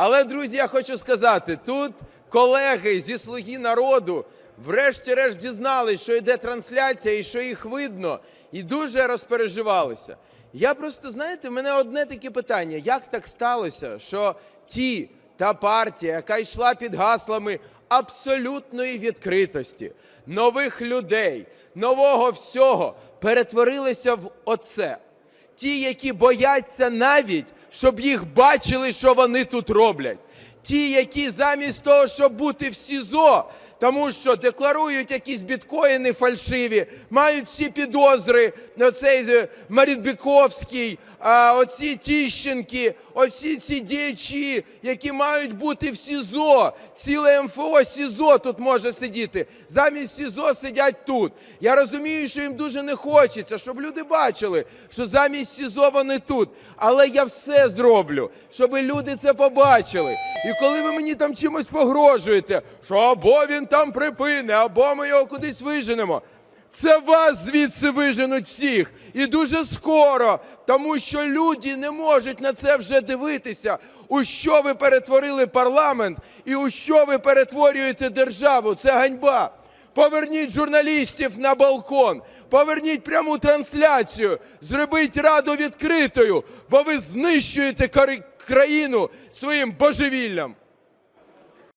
Але, друзі, я хочу сказати, тут колеги зі «Слуги народу» врешті-решт дізналися, що йде трансляція і що їх видно, і дуже розпереживалися. Я просто, знаєте, в мене одне таке питання: як так сталося, що ті та партія, яка йшла під гаслами абсолютної відкритості, нових людей, нового всього, перетворилися в оце? Ті, які бояться навіть, щоб їх бачили, що вони тут роблять. Ті, які замість того, щоб бути в СІЗО, тому що декларують якісь біткоїни фальшиві, мають всі підозри, оцей е, Марідбіковський, оці Тіщенки, оці ці діячі, які мають бути в СІЗО. Ціле МФО СІЗО тут може сидіти. Замість СІЗО сидять тут. Я розумію, що їм дуже не хочеться, щоб люди бачили, що замість СІЗО вони тут. Але я все зроблю, щоб люди це побачили. І коли ви мені там чимось погрожуєте, що або він там припине, або ми його кудись виженемо. Це вас звідси виженуть всіх. І дуже скоро, тому що люди не можуть на це вже дивитися. У що ви перетворили парламент і у що ви перетворюєте державу? Це ганьба. Поверніть журналістів на балкон, поверніть пряму трансляцію, зробіть раду відкритою, бо ви знищуєте кори- країну своїм божевіллям.